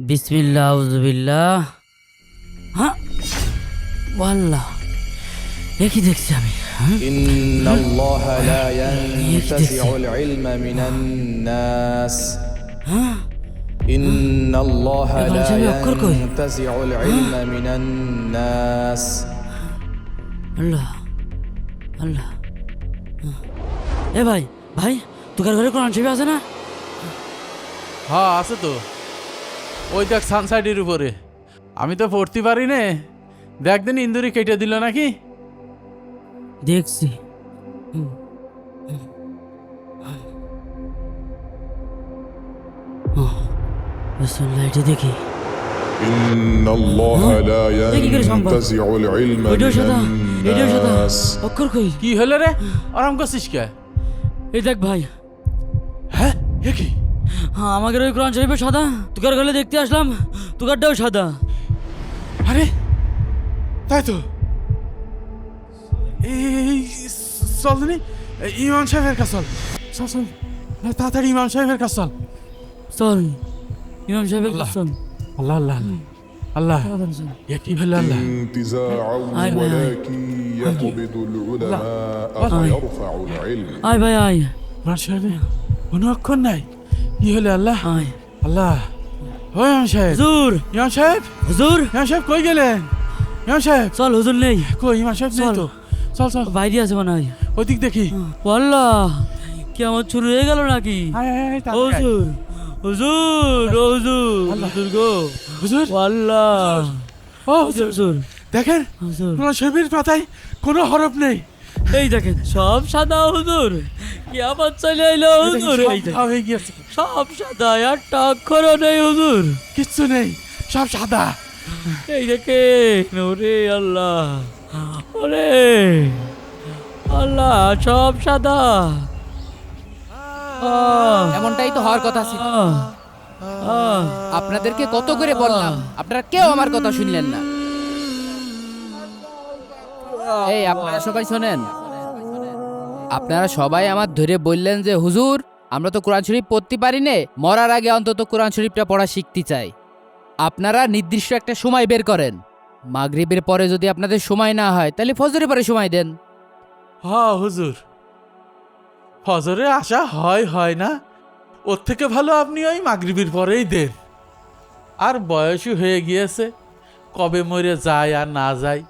বিসমিল্লাহ উজবিল্লাহ হ্যাঁ ওয়াল্লাহ এ কি দেখছি আমি হ্যাঁ? إن الله لا ينتزع العلم من الناس হ্যাঁ إن الله এবার لا জানি অক্ষর কই? ينتزع العلم من الناس আল্লাহ আল্লাহ হ্যাঁ। এ ভাই ভাই তোকার ঘরে কোরআন শরীফ আছে না হ্যাঁ আছে তো ওই দেখ সানসাইডের উপরে আমি তো পড়তে পারি নে দেখ দিন ইন্দুরি কেটে দিল নাকি দেখছি বিসমিল্লাহ এটা দেখি إن الله لا দেখি করে সম্ভব। ينتزع العلم এটাও সাদা من এটাও সাদা الناس অক্ষর কই কি হলো রে আরাম করছিস কে এই দেখ ভাই হ্যাঁ এ কি হ্যাঁ হ্যাঁ, আমাদের ওই কোরআন শরীফও সাদা? তুকার গলে দেখতে আসলাম তুকারটাও সাদা। আরে তাই তো? এই চলনি ইমাম সাহেবের কাছে চল। চল না তাড়াতাড়ি ইমাম সাহেবের কাছে চল। চল ইমাম সাহেবের কাছে চল। আল্লাহ আল্লাহ আল্লাহ ইয়া কি ভালো আল্লাহ? আয় ভাই আয়। মার সাহেব কোনো অক্ষর নাই। কি হলো আল্লাহ? আল্লাহ। ও ইমাম সাহেব। হুজুর। ইমাম সাহেব? হুজুর। ইমাম সাহেব কই গেলেন? ইমাম সাহেব। চল হুজুর নেই। কই ইমাম সাহেব নেই। তো? চল চল। বাইরে আছে মনে হয়। ওদিক দেখি। আল্লাহ কি আমার শুরু হয়ে গেল নাকি। হুজুর। হুজুর হুজুর। হুজুর গো। হুজুর? আল্লাহ। ও হুজুর। দেখেন হুজুর। শরীফের পাতায় কোনো হরফ নেই। এই দেখেন সব সাদা হুজুর। কি আবার চলে এলো হুজুর? এই সব দেখেন। সাদা হয়ে গিয়েছে। সব সাদা একটা অক্ষরও নেই হুজুর। কিচ্ছু নেই সব সাদা। এই দেখে ওরে আল্লাহ ওরে। আল্লাহ সব সাদা। আহ, এমনটাই তো হওয়ার কথা ছিল। আহ, আহ। আপনাদেরকে কত করে বললাম আপনারা কেউ আমার কথা শুনলেন না। এই আপনারা সবাই শোনেন। আপনারা সবাই আমার ধরে বললেন যে, হুজুর, আমরা তো কোরআন শরীফ পড়তে পারি নে। মরার আগে অন্তত কোরআন শরীফটা পড়া শিখতে চাই। আপনারা নির্দিষ্ট একটা সময় বের করেন। মাগরিবের পরে যদি আপনাদের সময় না হয়, তাহলে ফজরের পরে সময় দেন। হ্যাঁ হুজুর। ফজরে আসা হয় হয় না। ওর থেকে ভালো আপনি ওই মাগরিবির পরেই দেন। আর বয়সই হয়ে গিয়েছে। কবে মরে যায় আর না যায়,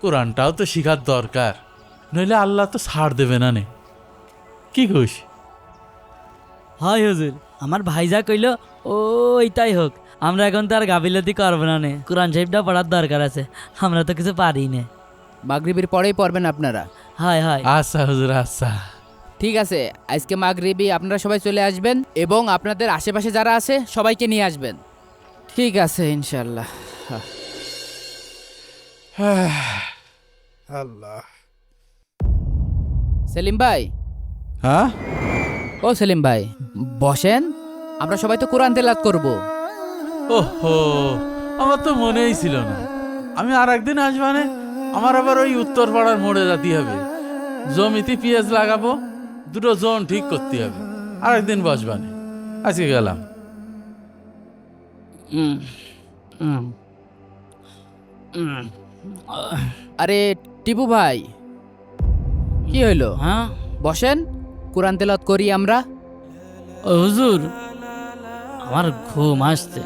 কোরআনটাও তো শেখার দরকার। নইলে আল্লাহ তো ছাড় দেবে না নে। কি খুশ হয় হুজুর আমার ভাই যা কইল ও এইটাই হোক। আমরা এখন তো আর গাফিলতি করব না নে। কোরআন শরীফটা পড়ার দরকার আছে আমরা তো কিছু পারি না। মাগরিবের পরেই পড়বেন আপনারা? হয় হয়। আচ্ছা হুজুর আচ্ছা। ঠিক আছে আজকে মাগরিবি আপনারা সবাই চলে আসবেন এবং আপনাদের আশেপাশে যারা আছে সবাইকে নিয়ে আসবেন। ঠিক আছে ইনশাল্লাহ আল্লাহ। সেলিম ভাই। হ্যাঁ? ও সেলিম ভাই বসেন। আমরা সবাই তো কোরআন তেলাত করব। ওহো আমার তো মনেই ছিল না। আমি আর একদিন আসবানে আমার আবার ওই উত্তর পাড়ার মোড়ে যেতে হবে। জমিতে পেঁয়াজ লাগাবো দুটো জোন ঠিক করতে হবে। আর একদিন বসবানে আজকে গেলাম। আরে টিপু ভাই কি হইল? হ্যাঁ? বসেন কোরআন তেলাত করি আমরা। ও হুজুর আমার ঘুম আসছে।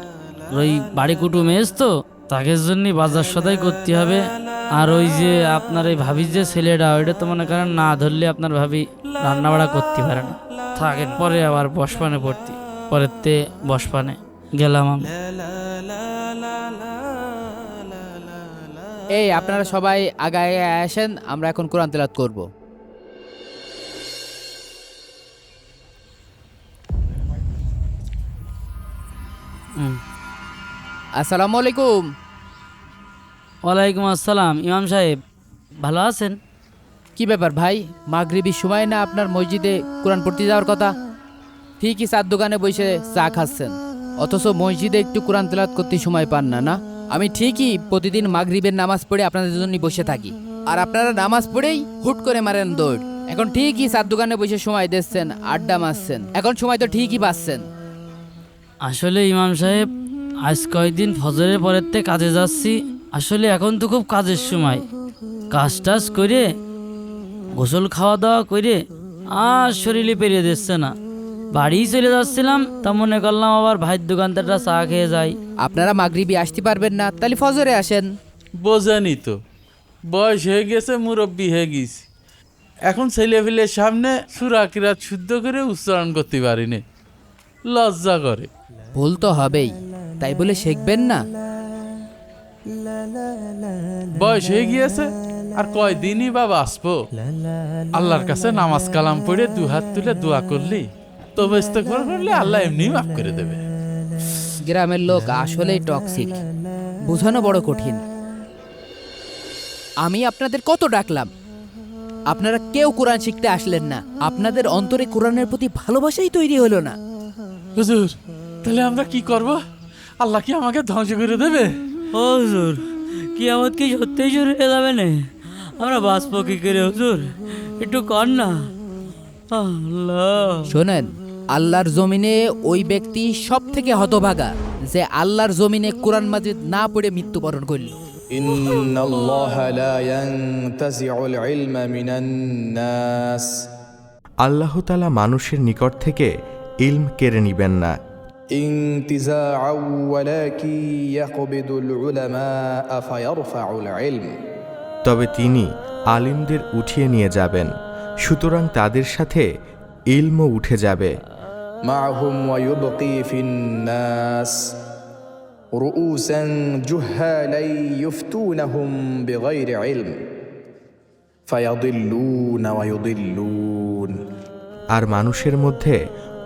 ওই বাড়ি কুটুম এস তো তাকে জন্য বাজার সদাই করতে হবে। আর ওই যে আপনার এই ভাবি যে ছেলেটা ওইটা তো মনে করেন না ধরলে আপনার ভাবি রান্না বাড়া করতে পারে না। থাকেন পরে আবার বসপানে পড়তি। পরের তে বসপানে গেলাম আমি। এই আপনারা সবাই আগায় আসেন আমরা এখন কোরআন তেলাত করব। আসসালামু আলাইকুম ওয়ালাইকুম আসসালাম। ইমাম সাহেব ভালো আছেন? কি ব্যাপার ভাই? মাগরিবির সময় না আপনার মসজিদে কোরআন পড়তে যাওয়ার কথা? ঠিকই চার দোকানে বসে চা খাচ্ছেন। অথচ মসজিদে একটু কোরআন তেলাত করতে সময় পান না না? আমি ঠিকই প্রতিদিন মাগরিবের নামাজ পড়ে আপনাদের জন্য বসে থাকি। আর আপনারা নামাজ পড়েই হুট করে মারেন দৌড়। এখন ঠিকই চার দোকানে বসে সময় দিচ্ছেন আড্ডা মারছেন। এখন সময় তো ঠিকই পাচ্ছেন। আসলে ইমাম সাহেব আজ কয়েকদিন ফজরের পরের থেকে কাজে যাচ্ছি। আসলে এখন তো খুব কাজের সময়। কাজ টাজ করে গোসল খাওয়া দাওয়া করে আর শরীরে পেরিয়ে দিচ্ছে না। বাড়ি চলে যাচ্ছিলাম তা মনে করলাম আবার ভাইয়ের দোকানদারটা চা খেয়ে যাই আপনারা মাগরিবি আসতে পারবেন না তাহলে ফজরে আসেন। বোঝানি তো। বয়স হয়ে গেছে মুরব্বী হয়ে গেছি। এখন ছেলেপিলের সামনে সুরা কিরাত শুদ্ধ করে উচ্চারণ করতে পারিনি। লজ্জা করে। ভুল তো হবেই তাই বলে শিখবেন না? বয়স হয়ে গিয়েছে আর কয়দিনই বা বাঁচবো? আল্লাহর কাছে নামাজ কালাম পড়ে দু হাত তুলে দোয়া করলি তবে ইস্তেগফার করলে আল্লাহ এমনি মাফ করে দেবে। গ্রামের লোক আসলেই টক্সিক বোঝানো বড় কঠিন। আমি আপনাদের কত ডাকলাম? আপনারা কেউ কোরআন শিখতে আসলেন না। আপনাদের অন্তরে কোরআনের প্রতি ভালোবাসাই তৈরি হলো না। হুজুর তাহলে আমরা কি করব আল্লাহ কি আমাকে ধ্বংস করে দেবে ও হুজুর কি আমার কি সত্যিই শুরু হয়ে যাবে না আমরা বাঁচবো কি করে হুজুর একটু কর না আল্লাহ শোনেন আল্লাহর জমিনে ওই ব্যক্তি সব থেকে হতভাগা যে আল্লাহর জমিনে কোরআন মাজিদ না পড়ে মৃত্যুবরণ করল إن الله لا ينتزع العلم من الناس আল্লাহ তালা মানুষের নিকট থেকে ইলম কেড়ে নিবেন না انتزاعا ولكن يقبض العلماء فيرفع العلم তবে তিনি আলিমদের উঠিয়ে নিয়ে যাবেন সুতরাং তাদের সাথে ইলমও উঠে যাবে معهم ويبقي في الناس رؤوسا جهالا يفتونهم بغير علم فيضلون ويضلون আর মানুষের মধ্যে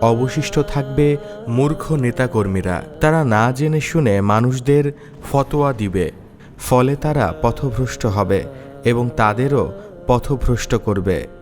অবশিষ্ট থাকবে মূর্খ নেতাকর্মীরা। তারা না জেনে শুনে মানুষদের ফতোয়া দিবে। ফলে তারা পথভ্রষ্ট হবে এবং তাদেরও পথভ্রষ্ট করবে।